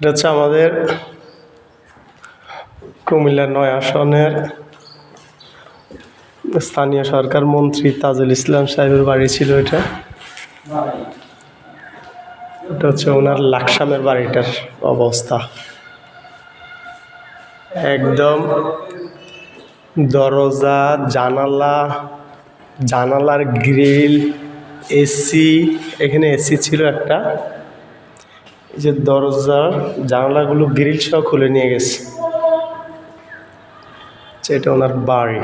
এটা হচ্ছে আমাদের কুমিল্লা নয় আসনের স্থানীয় সরকার মন্ত্রী তাজুল ইসলাম সাহেবের বাড়ি ছিল এটা। এটা হচ্ছে ওনার লাকসামের বাড়িটার অবস্থা। একদম দরজা, জানালা, জানালার গ্রিল, এসি, এখানে এসি ছিল একটা। যে দরজা, জানালাগুলো গ্রিল সহ খুলে নিয়ে গেছে। যে এটা ওনার বাড়ি।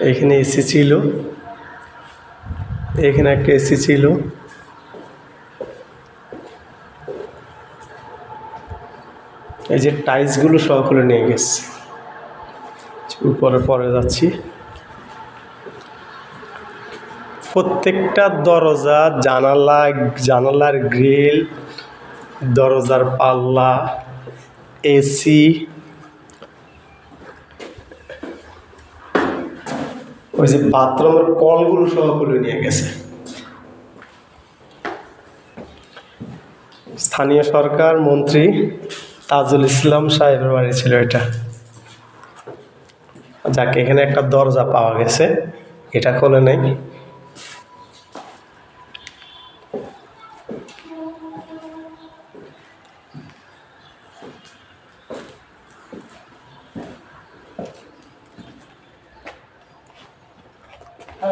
এখানে এসি ছিল। এখানে একটা এসি ছিল। এই যে টাইলসগুলো সহ খুলে নিয়ে গেছে। উপরে, পরে যাচ্ছি। প্রত্যেকটা দরজা জানালা, জানালার গ্রিল, দরজার পাল্লা এসি ওই যে বাথরুমের কলগুলো সহ খুলে নিয়ে গেছে। স্থানীয় সরকার, মন্ত্রী তাজুল ইসলাম সাহেবের বাড়ি ছিল এটা। যাকে, এখানে একটা দরজা পাওয়া গেছে, এটা খোলে নেই।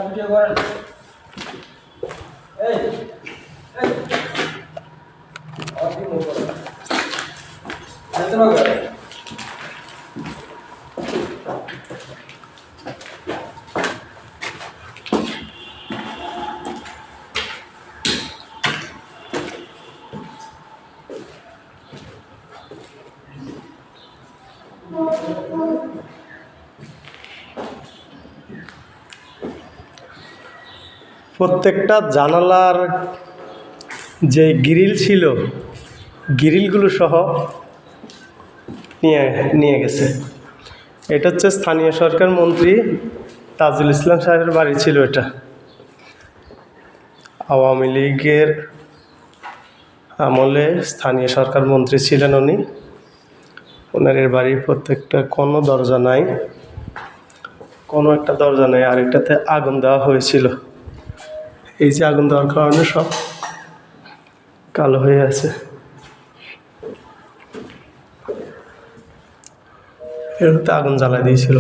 ভিডিও করেন প্রত্যেকটা জানালার যে গ্রিল ছিল, গ্রিলগুলো সহ নিয়ে নিয়ে গেছে। এটা হচ্ছে স্থানীয় সরকার মন্ত্রী তাজুল ইসলাম সাহেবের বাড়ি ছিল এটা। আওয়ামী লীগের আমলে স্থানীয় সরকার মন্ত্রী ছিলেন উনি। ওনার এর বাড়ির প্রত্যেকটা কোনো দরজা নাই। কোনো একটা দরজা নেই, আরেকটাতে আগুন দেওয়া হয়েছিল। এই যে আগুন দেওয়ার কারণে সব কালো হয়ে আছে। এর মধ্যে আগুন জ্বালা দিয়েছিল।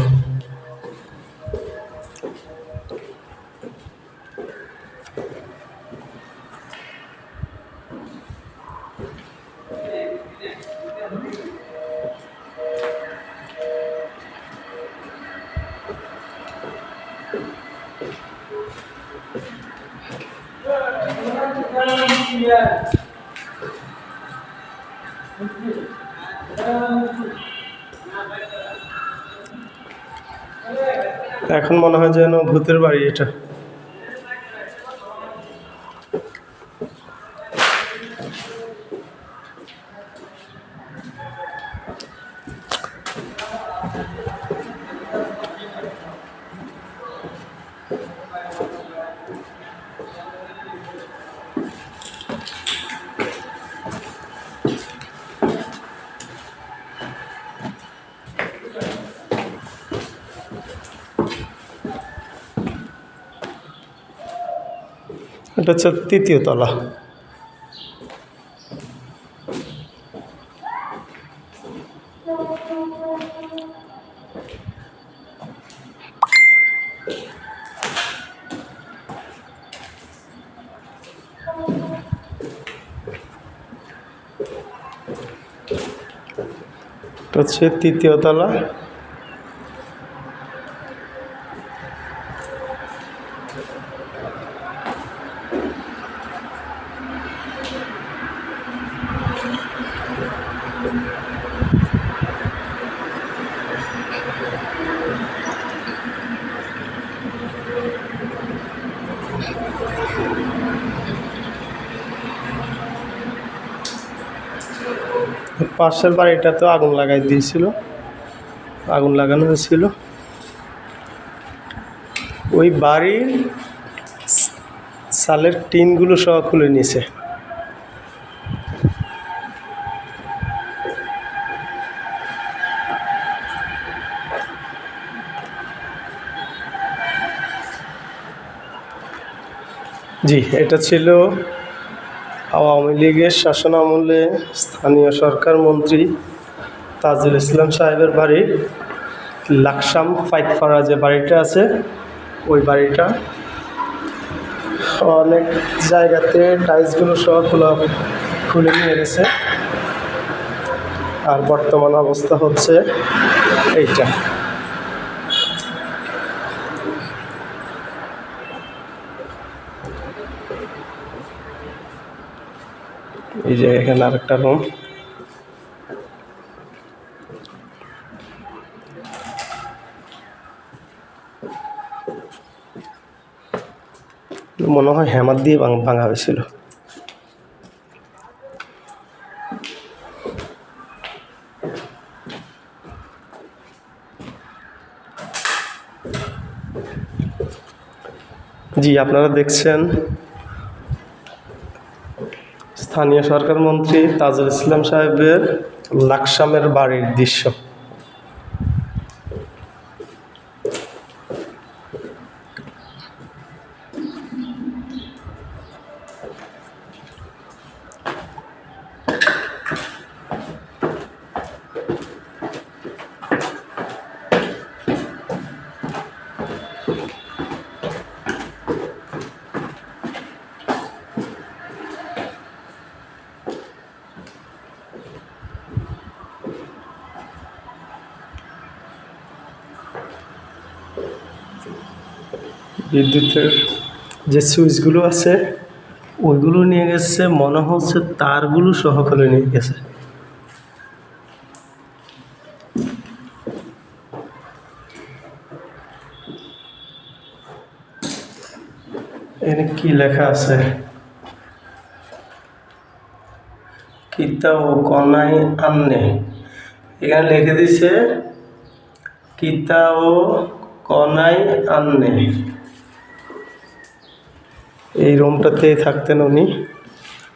এখন মনে হয় যেন ভূতের বাড়ি এটা। এটা হচ্ছে তৃতীয় তলা। হচ্ছে তৃতীয় তলা। পাশের বাড়িটা তো আগুন লাগাই দিয়েছিল। আগুন লাগানো হয়েছিল। ওই বাড়ির সালের টিনগুলো সহ খুলে নিয়েছে। জি, এটা ছিল আওয়ামী লীগের শাসন আমলে স্থানীয় সরকার মন্ত্রী তাজুল ইসলাম সাহেবের বাড়ি লাকসাম পাইকপাড়া যে বাড়িটা আছে, ওই বাড়িটা। অনেক জায়গাতে টাইলসগুলো সহ খোলা খুলে নিয়ে গেছে। আর বর্তমান অবস্থা হচ্ছে এইটা। এই যে এখানে আরেকটা রুম মনে হয় হ্যামার দিয়ে ভাঙা হয়েছিল। জি আপনারা দেখছেন স্থানীয় সরকার মন্ত্রী তাজুল ইসলাম সাহেবের লাকসামের বাড়ির দৃশ্য। বিদ্যুতের যে সুইচগুলো আছে, ওইগুলো নিয়ে গেছে, মনে হচ্ছে তারগুলো সহ করে নিয়ে গেছে। এখানে কি লেখা আছে? কিতা ও কনাই আন্নে। এখানে লিখে দিছে কিতা ও কনাই আন্নে। এই রুমটাতেই থাকতেন উনি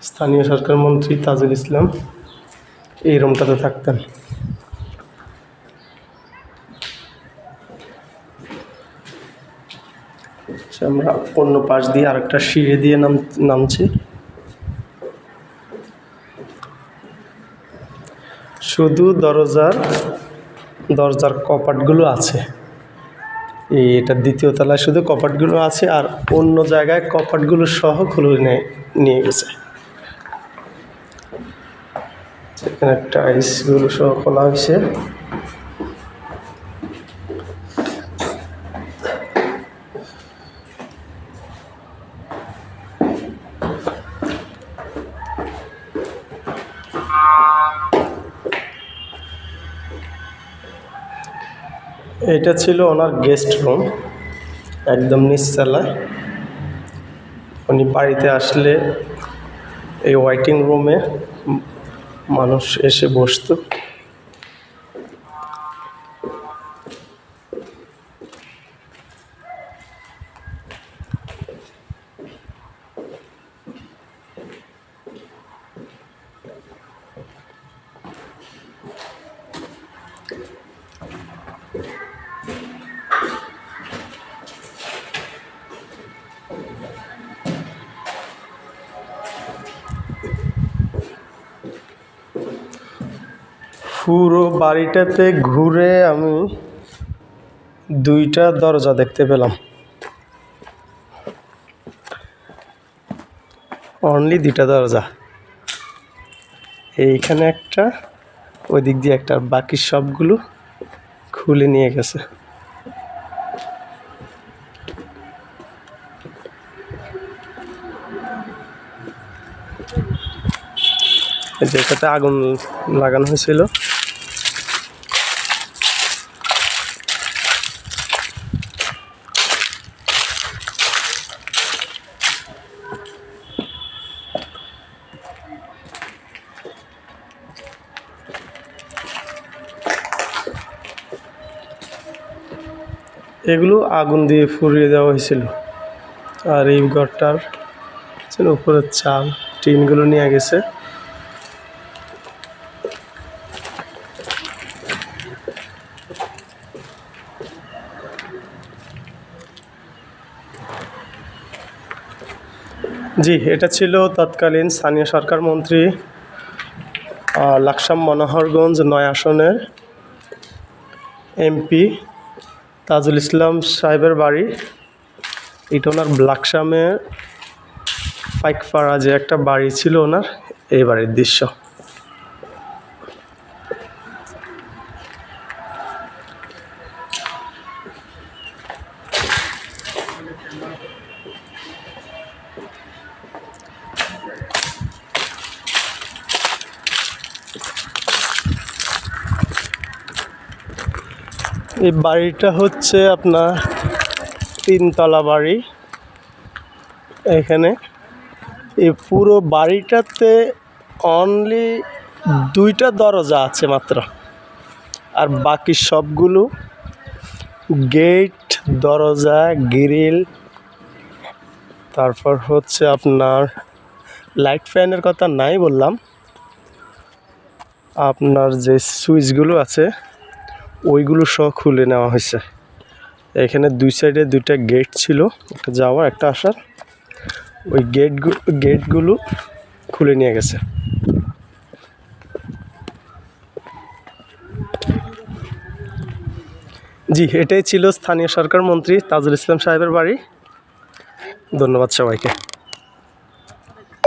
স্থানীয় সরকার মন্ত্রী তাজুল ইসলাম। এই রুমটাতে থাকতেন। আচ্ছা, আমরা অন্য পাশ দিয়ে আরেকটা সিঁড়ি দিয়ে নাম নামছি। শুধু দরজার দরজার কপাটগুলো আছে। এটা দ্বিতীয় তলায় শুধু কপাটগুলো আছে আর অন্য জায়গায় কপাটগুলো সহ খুলে নিয়ে গেছে। এখানে টাইলসগুলো সহ খোলা হয়েছে। এটা ছিল ওনার গেস্ট রুম একদম নিচতলায়। উনি বাড়িতে আসলে এই ওয়াইটিং রুমে মানুষ এসে বসতো। পুরো বাড়িটাতে ঘুরে আমি দুইটা দরজা দেখতে পেলাম। অনলি দুইটা দরজা। এইখানে একটা ওই দিক দিয়ে একটা বাকি সবগুলো খুলে নিয়ে গেছে। যেটাতে আগুন লাগানো হয়েছিল। এগুলো আগুন দিয়ে ফুরিয়ে দেওয়া হয়েছিল। আর এই ঘরটার উপরের চাল, টিনগুলো নিয়ে গেছে। জি, এটা ছিল তৎকালীন স্থানীয় সরকার মন্ত্রী লাকসাম মনোহরগঞ্জ নয় আসনের এমপি তাজুল ইসলাম সাহেবের বাড়ি। এটা ওনার ব্লাকসামে পাইকপাড়া যে একটা বাড়ি ছিল ওনার, এই বাড়ির দৃশ্য। এই বাড়িটা হচ্ছে আপনার তিনতলা বাড়ি। এখানে এই পুরো বাড়িটাতে অনলি দুইটা দরজা আছে মাত্র। আর বাকি সবগুলো গেট দরজা গ্রিল তারপর হচ্ছে আপনার লাইট ফ্যানের কথা নাই বললাম। আপনার যে সুইচগুলো আছে ওইগুলো সহ খুলে নেওয়া হয়েছে। এখানে দুই সাইডে দুইটা গেট ছিল, একটা যাওয়ার, একটা আসার। ওই গেটগুলো গেটগুলো খুলে নিয়ে গেছে। জি, এটাই ছিল স্থানীয় সরকার মন্ত্রী তাজুল ইসলাম সাহেবের বাড়ি। ধন্যবাদ সবাইকে।